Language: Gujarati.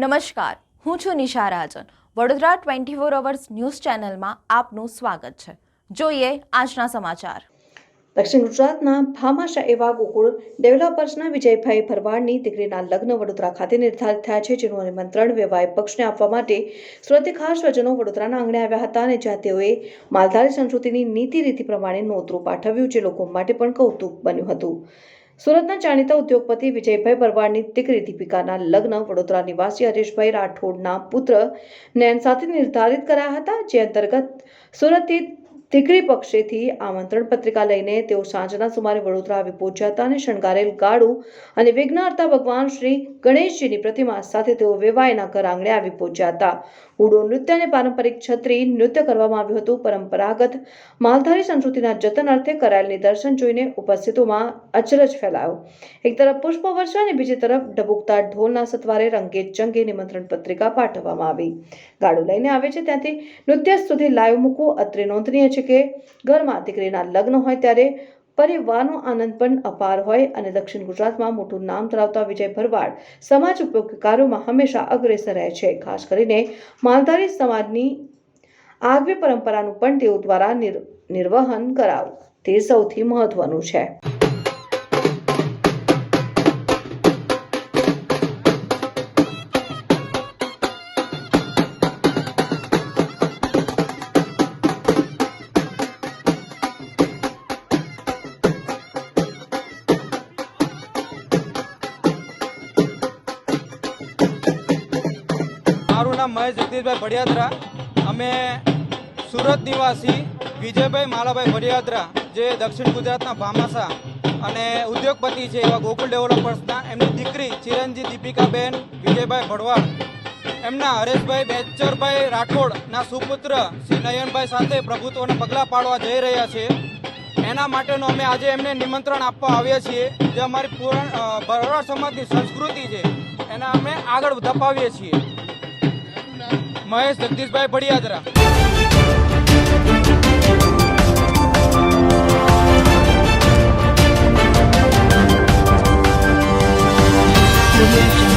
નમસ્કાર, હું છું Nisha Rajan. Vadodara twenty four hours news ચેનલમાં આપનું સ્વાગત છે. જોઈએ આજના સમાચાર. દક્ષિણ ગુજરાતના ભામાશા એવા ગોકુળ ડેવલપર્સના વિજયભાઈ ભરવાડની દીકરીના લગ્ન વડોદરા ખાતે નિર્ધારિત થયા છે, જેનું નિમંત્રણ વ્યવહાર પક્ષને આપવા માટે સુરતથી ખાસ સ્વજનો વડોદરાના આંગણે આવ્યા હતા અને જ્યાં તેઓએ માલધારી સંસ્કૃતિની નીતિ રીતિ પ્રમાણે નોતરું પાઠવ્યું, જે લોકો માટે પણ કૌતુક બન્યું હતું. સુરતના જાણીતા ઉદ્યોગપતિ વિજયભાઈ ભરવાડની દીકરી દીપિકાના લગ્ન વડોદરા નિવાસી હરેશભાઈ રાઠોડના પુત્ર નયન સાથે નિર્ધારિત કરાયા હતા, જે અંતર્ગત સુરતથી દીકરી પક્ષેથી આમંત્રણ પત્રિકા લઈને તેઓ સાંજના સુમારે વડોદરા આવી પહોંચ્યા હતા અને શણગારેલ ગાડું અને વિઘ્નહર્તા ભગવાન શ્રી ગણેશજીની પ્રતિમા સાથે તેઓ વેવાયના ઘર આંગણે આવી પહોંચ્યા હતા. ઉડો નૃત્ય અને પારંપરિક છત્રી નૃત્ય કરવામાં આવ્યું હતું. પરંપરાગત માલધારી સંસ્કૃતિના જતન અર્થે કરાયેલ નિદર્શન જોઈને ઉપસ્થિતોમાં અચરજ ફેલાયો. એક તરફ પુષ્પવર્ષા અને બીજી તરફ ડબુકતા ઢોલના સત્વારે રંગે ચંગે નિમંત્રણ પત્રિકા પાઠવવામાં આવી. ગાડું લઈને આવે છે ત્યાંથી નૃત્ય સુધી લાઈવ મૂકવું અત્રે નોંધનીય છે. કે ઘરમાં દીકરીના લગ્ન હોય ત્યારે પરિવારનો આનંદ પણ અપાર હોય અને દક્ષિણ ગુજરાતમાં મોટું નામ ધરાવતા વિજય ભરવાડ સમાજ ઉપયોગી હંમેશા અગ્રેસર રહે છે. ખાસ કરીને માલધારી સમાજની આગવી પરંપરાનું પણ તેઓ દ્વારા નિર્વહન કરાવવું તે સૌથી મહત્વનું છે. નામ મહેશ જગદીશભાઈ ભડિયાત્રા અમે સુરત નિવાસી વિજયભાઈ માલાભાઈ ભડિયાત્રા જે દક્ષિણ ગુજરાતના ભામાસા અને ઉદ્યોગપતિ છે એવા ગોકુલ ડેવલપર્સના એમની દીકરી ચિરંજી દીપિકાબેન, વિજયભાઈ ભડવાડ એમના હરેશભાઈ બેચરભાઈ રાઠોડના સુપુત્ર શ્રી નયનભાઈ સાથે પ્રભુત્વને પગલાં પાડવા જઈ રહ્યા છે. એના માટેનું અમે આજે એમને નિમંત્રણ આપવા આવ્યા છીએ. જે અમારી પુરાણ ભરવાડ સમાજની સંસ્કૃતિ છે, એના અમે આગળ ધપાવીએ છીએ. મહેશ જગદીશભાઈ ભડિયાદરા Thank you.